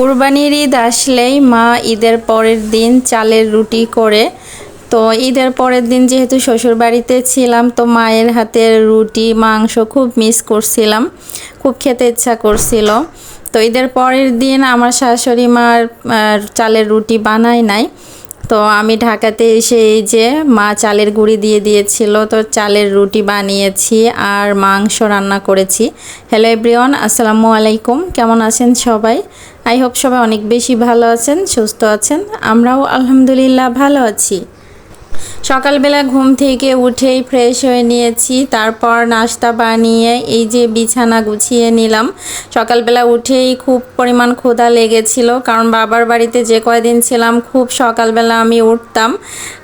কুরবানির ঈদ আসলেই মা ঈদের পরের দিন চালের রুটি করে। তো ঈদের পরের দিন যেহেতু শ্বশুর বাড়িতে ছিলাম, তো মায়ের হাতের রুটি, মাংস খুব মিস করছিলাম, খুব খেতে ইচ্ছা করছিল। তো ঈদের পরের দিন আমার শাশুড়ি মার চালের রুটি বানায় নাই। তো আমি ঢাকাতে এসে এই যে মা চালের গুঁড়ি দিয়ে দিয়েছিল, তো চালের রুটি বানিয়েছি আর মাংস রান্না করেছি। হ্যালো এভরিওয়ান আসসালামু আলাইকুম, কেমন আছেন সবাই? আই হোপ সবাই অনেক বেশি ভালো আছেন সুস্থ আছেন। আমরাও আলহামদুলিল্লাহ ভালো আছি। সকালবেলা ঘুম থেকে উঠেই ফ্রেশ হয়ে নিয়েছি, তারপর নাস্তা বানিয়ে এই যে বিছানা গুছিয়ে নিলাম। সকালবেলা উঠেই খুব পরিমাণ ক্ষুধা লেগেছিল, কারণ বাবার বাড়িতে যে কয়দিন ছিলাম, খুব সকালবেলা আমি উঠতাম।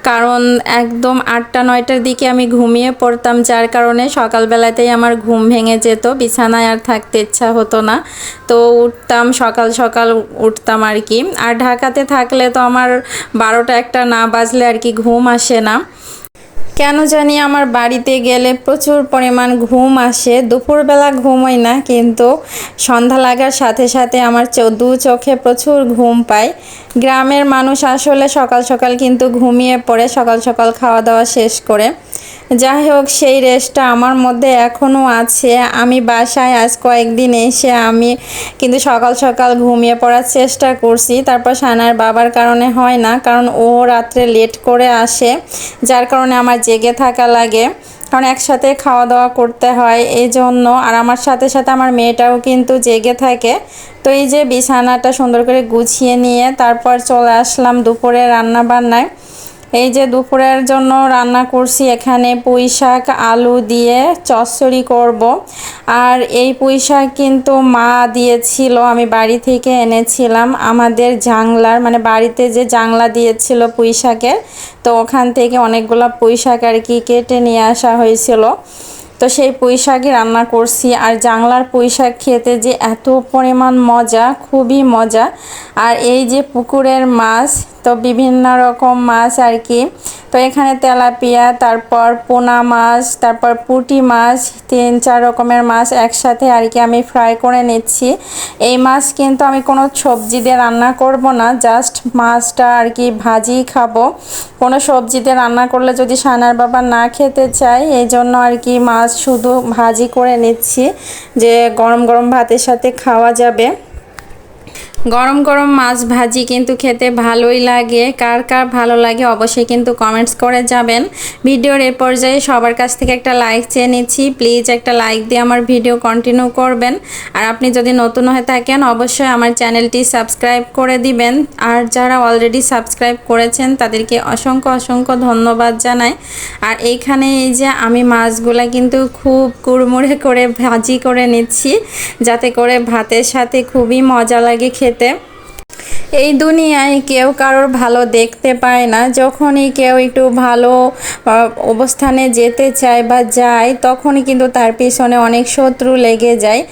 কারণ একদম আটটা, নয়টার দিকে আমি ঘুমিয়ে পড়তাম, যার কারণে সকালবেলাতেই আমার ঘুম ভেঙে যেত, বিছানায় আর থাকতে ইচ্ছা হতো না। তো উঠতাম, সকাল সকাল উঠতাম আর কি। আর ঢাকাতে থাকলে তো আমার বারোটা একটা না বাজলে আর কি ঘুম আসে না। কেন জানি আমার বাড়িতে গেলে প্রচুর পরিমাণ ঘুম আসে। দুপুরবেলা ঘুমোই না, কিন্তু সন্ধ্যা লাগার সাথে সাথে আমার দু চোখে প্রচুর ঘুম পাই গ্রামের মানুষ আসলে সকাল সকাল কিন্তু ঘুমিয়ে পড়ে, সকাল সকাল খাওয়া দাওয়া শেষ করে। যাই হোক, সেই রেস্টটা আমার মধ্যে এখনও আছে। আমি বাসায় আজ কয়েকদিন এসে আমি কিন্তু সকাল সকাল ঘুমিয়ে পড়ার চেষ্টা করছি। তারপর সানার বাবার কারণে হয় না, কারণ ও রাত্রে লেট করে আসে, যার কারণে আমার জেগে থাকা লাগে। কারণ একসাথে খাওয়া দাওয়া করতে হয়, এই জন্য। আর আমার সাথে সাথে আমার মেয়েটাও কিন্তু জেগে থাকে। তো এই যে বিছানাটা সুন্দর করে গুছিয়ে নিয়ে তারপর চলে আসলাম দুপুরে রান্না বান্নায় এই যে দুপুরের জন্য রান্না করছি, এখানে পুঁই শাক, আলু দিয়ে চচ্চড়ি করব। আর এই পুঁই শাক কিন্তু মা দিয়েছিল, আমি বাড়ি থেকে এনেছিলাম। আমাদের জাংলার মানে বাড়িতে যে জাংলা দিয়েছিল পুঁই শাকের, তো ওখান থেকে অনেকগুলো পুঁই শাক আর কি কেটে নিয়ে আসা হয়েছিল। তো সেই পুঁই শাকই রান্না করছি আর জাংলার পুঁই শাক খেতে যে এত পরিমাণ মজা, খুবই মজা। আর এই যে পুকুরের মাছ, তো বিভিন্ন রকম মাছ আর কি। তো এখানে তেলাপিয়া, তারপর পোনা মাছ, তারপর পুঁটি মাছ, তিন চার রকমের মাছ একসাথে আর কি আমি ফ্রাই করে নিচ্ছি। এই মাছ কিন্তু আমি কোনো সবজি দিয়ে রান্না করব না জাস্ট মাছটা আর কি ভাজি খাব। কোনো সবজি দিয়ে রান্না করলে যদি সানার বাবা না খেতে চায়, এই জন্য আর কি মাছ শুধু ভাজি করে নিচ্ছি, যে গরম গরম ভাতের সাথে খাওয়া যাবে। গরম গরম মাছ ভাজি কিন্তু খেতে ভালোই লাগে। কার কার ভালো লাগে অবশ্যই কিন্তু কমেন্টস করে যাবেন। ভিডিওর এ পর্যায়ে সবার কাছ থেকে একটা লাইক চেয়ে নিচ্ছি। প্লিজ একটা লাইক দিয়ে আমার ভিডিও কন্টিনিউ করবেন। আর আপনি যদি নতুন হয়ে থাকেন, অবশ্যই আমার চ্যানেলটি সাবস্ক্রাইব করে দিবেন। আর যারা অলরেডি সাবস্ক্রাইব করেছেন, তাদেরকে অসংখ্য অসংখ্য ধন্যবাদ জানাই। আর এইখানে এই যে আমি মাছগুলা কিন্তু খুব কুড়মুড়ে করে ভাজি করে নিচ্ছি, যাতে করে ভাতের সাথে খুবই মজা লাগে খেতে। এই দুনিয়ায় কেউ কারোর ভালো দেখতে পায় না। যখনই কেউ একটু ভালো অবস্থানে যেতে চায় বা যায়, তখনই কিন্তু তার পিছনে অনেক শত্রু লেগে যায়।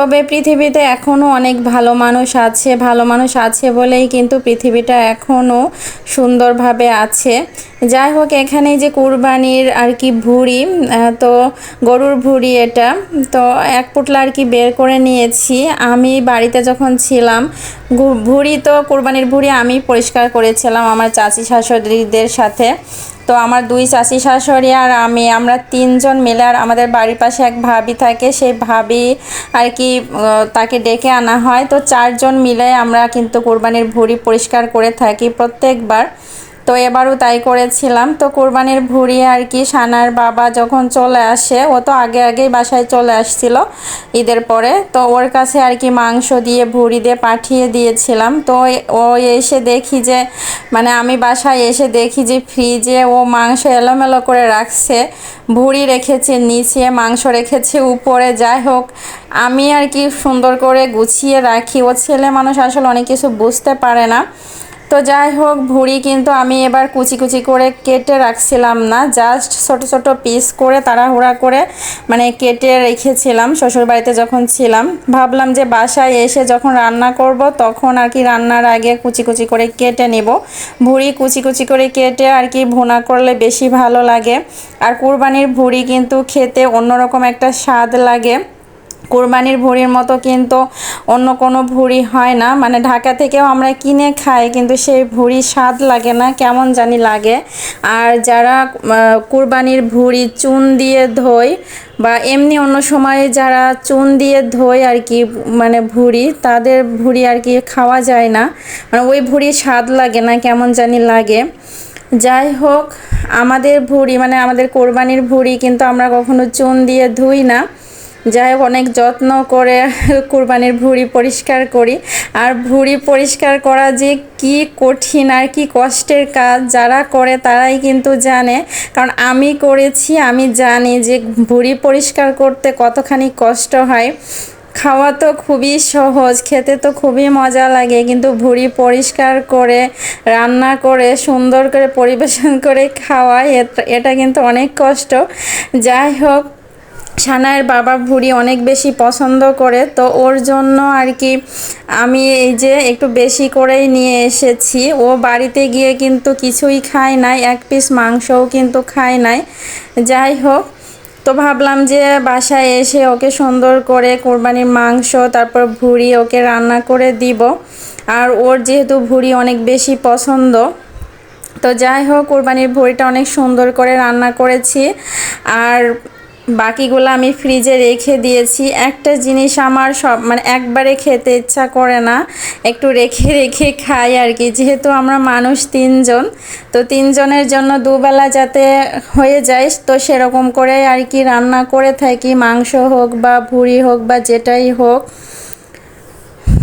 তবে পৃথিবীতে এখনও অনেক ভালো মানুষ আছে, ভালো মানুষ আছে বলেই কিন্তু পৃথিবীটা এখনও সুন্দরভাবে আছে। যাই হোক এখানে যে কুরবানির আর কি ভুড়ি তো গরুর ভুড়ি এটা, তো এক পুটলা আর কি বের করে নিয়েছি। আমি বাড়িতে যখন ছিলাম ভুড়ি তো, কুরবানির ভুড়ি আমি পরিষ্কার করেছিলাম আমার চাচি শাশুড়িদের সাথে। তো আমার দুই চাষি শাশুড়ি আর আমি, আমরা তিনজন মিলে আর আমাদের বাড়ির পাশে এক ভাবি থাকে। সেই ভাবি আর কি তাকে ডেকে আনা হয়। তো চারজন মিলে আমরা কিন্তু কোরবানির ভুঁড়ি পরিষ্কার করে থাকি প্রত্যেকবার। তো এবারও তাই করেছিলাম। তো কোরবানির ভুড়ি আর কি সানার বাবা যখন চলে আসে, ও তো আগে আগেই বাসায় চলে আসছিল ঈদের পরে। তো ওর কাছে আর কি মাংস দিয়ে, ভুড়ি দিয়ে পাঠিয়ে দিয়েছিলাম। তো ও এসে দেখি যে মানে আমি বাসায় এসে দেখি যে ফ্রিজে ও মাংস এলোমেলো করে রাখছে। ভুড়ি রেখেছে নিচে, মাংস রেখেছে উপরে। যাই হোক, আমি আর কি সুন্দর করে গুছিয়ে রাখি। ও ছেলে মানুষ আসলে অনেক কিছু বুঝতে পারে না। তো যাই হোক, ভুড়ি কিন্তু আমি এবার কুচি কুচি করে কেটে রাখছিলাম না। জাস্ট ছোট ছোট পিস করে তাড়াহুড়া করে মানে কেটে রেখেছিলাম শ্বশুরবাড়িতে যখন ছিলাম। ভাবলাম যে বাসায় এসে যখন রান্না করব, তখন আর কি রান্নার আগে কুচি কুচি করে কেটে নেব। ভুড়ি কুচি কুচি করে কেটে আর কি ভুনা করলে বেশি ভালো লাগে। আর কুরবানির ভুড়ি কিন্তু খেতে অন্যরকম একটা স্বাদ লাগে। কোরবানির ভুড়ির মতো কিন্তু অন্য কোনো ভুড়ি হয় না। মানে ঢাকা থেকেও আমরা কিনে খাই, কিন্তু সেই ভুড়ি স্বাদ লাগে না, কেমন জানি লাগে। আর যারা কোরবানির ভুড়ি চুন দিয়ে ধোয় বা এমনি অন্য সময়ে যারা চুন দিয়ে ধোয় আর কি মানে ভুড়ি, তাদের ভুড়ি আর কি খাওয়া যায় না। মানে ওই ভুড়ি স্বাদ লাগে না, কেমন জানি লাগে। যাই হোক, আমাদের ভুড়ি মানে আমাদের কোরবানির ভুড়ি কিন্তু আমরা কখনো চুন দিয়ে ধুই না। যাই হোক, অনেক যত্ন করে কুরবানির ভুঁড়ি পরিষ্কার করি। আর ভুঁড়ি পরিষ্কার করা যে কি কঠিন আর কি কষ্টের কাজ যারা করে তারাই কিন্তু জানে। কারণ আমি করেছি, আমি জানি যে ভুঁড়ি পরিষ্কার করতে কতখানি কষ্ট হয়। খাওয়া তো খুবই সহজ, খেতে তো খুবই মজা লাগে, কিন্তু ভুঁড়ি পরিষ্কার করে, রান্না করে, সুন্দর করে পরিবেশন করে খাওয়া এটা- এটা কিন্তু অনেক কষ্ট। যাই হোক সানায়ের বাবা ভুড়ি অনেক বেশি পছন্দ করে, তো ওর জন্য আর কি আমি এই যে একটু বেশি করেই নিয়ে এসেছি। ও বাড়িতে গিয়ে কিন্তু কিছুই খায় নাই, এক পিস মাংসও কিন্তু খায় নাই। যাই হোক, তো ভাবলাম যে বাসায় এসে ওকে সুন্দর করে কোরবানির মাংস, তারপর ভুড়ি ওকে রান্না করে দিব। আর ওর যেহেতু ভুড়ি অনেক বেশি পছন্দ, তো যাই হোক, কোরবানির ভুঁড়িটা অনেক সুন্দর করে রান্না করেছি। আর বাকিগুলো আমি ফ্রিজে রেখে দিয়েছি। একটা জিনিস আমার সব মানে একবারে খেতে ইচ্ছা করে না। একটু রেখে রেখে খাই আর কি। যেহেতু আমরা মানুষ তিনজন, তো তিনজনের জন্য দুবেলা যাতে হয়ে যায়, তো সেরকম করে আর কি রান্না করে থাকি। মাংস হোক বা ভুড়ি হোক বা যেটাই হোক।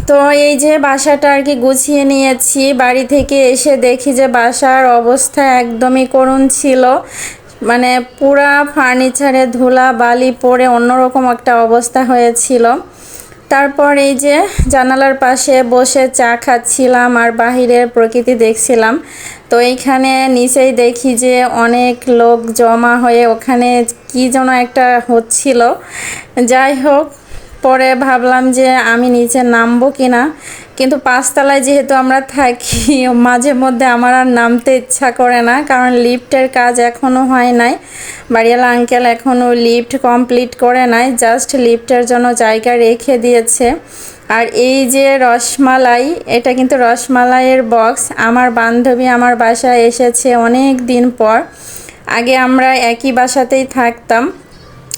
তো এই যে বাসাটা আর কি গুছিয়ে নিয়েছি। বাড়ি থেকে এসে দেখি যে বাসার অবস্থা একদমই করুণ ছিল। মানে পুরা ফার্নিচারে ধুলা, বালি পড়ে অন্যরকম একটা অবস্থা হয়েছিল। তারপর এই যে জানালার পাশে বসে চা খাচ্ছিলাম আর বাহিরের প্রকৃতি দেখছিলাম। তো এইখানে নিচেই দেখি যে অনেক লোক জমা হয়ে ওখানে কি যেন একটা হচ্ছিল। যাই হোক, পরে ভাবলাম যে আমি নিচে নামবো কিনা। কিন্তু পাঁচতলায় যেহেতু আমরা থাকি, মাঝে মধ্যে আমার আর নামতে ইচ্ছা করে না, কারণ লিফটের কাজ এখনও হয় নাই। বাড়িওয়ালা আঙ্কেল এখনও লিফট কমপ্লিট করে নাই, জাস্ট লিফটের জন্য জায়গা রেখে দিয়েছে। আর এই যে রসমালাই, এটা কিন্তু রসমালাইয়ের বক্স। আমার বান্ধবী আমার বাসায় এসেছে অনেক দিন পর। আগে আমরা একই বাসাতেই থাকতাম।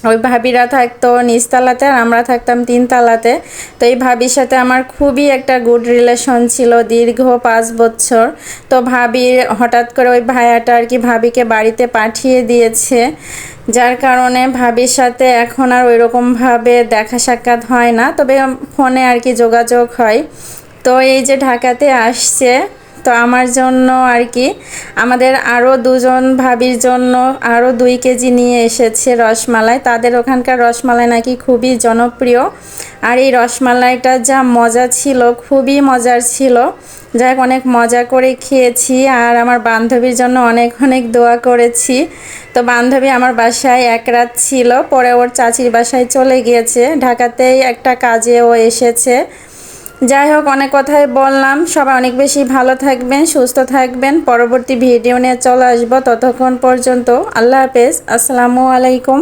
ওই ভাবিরা থাকতো নিচতলাতে আর আমরা থাকতাম তিনতলাতে। তো এই ভাবির সাথে আমার খুবই একটা গুড রিলেশন ছিল দীর্ঘ পাঁচ বছর। তো ভাবির হঠাৎ করে ওই ভাইয়াটা আর কি ভাবিকে বাড়িতে পাঠিয়ে দিয়েছে। যার কারণে ভাবির সাথে এখন আর ওইরকমভাবে দেখা সাক্ষাৎ হয় না। তবে ফোনে আর কি যোগাযোগ হয়। তো এই যে ঢাকাতে আসছে তো আমার জন্য আর কি, আমাদের আরও দুজন ভাবির জন্য আরও দুই কেজি নিয়ে এসেছে রসমালাই। তাদের ওখানকার রসমালাই নাকি খুবই জনপ্রিয়। আর এই রসমালাইটা যা মজা ছিল, খুবই মজার ছিল। যাই অনেক মজা করে খেয়েছি আর আমার বান্ধবীর জন্য অনেক অনেক দোয়া করেছি। তো বান্ধবী আমার বাসায় এক রাত ছিল, পরে ওর চাচির বাসায় চলে গিয়েছে। ঢাকাতেই একটা কাজে ও এসেছে। যাই হোক, অনেক কথাই বললাম। সবাই অনেক বেশি ভালো থাকবেন, সুস্থ থাকবেন। পরবর্তী ভিডিও নিয়ে চলে আসব ততক্ষণ পর্যন্ত। আল্লাহ হাফেজ। আসসালামু আলাইকুম।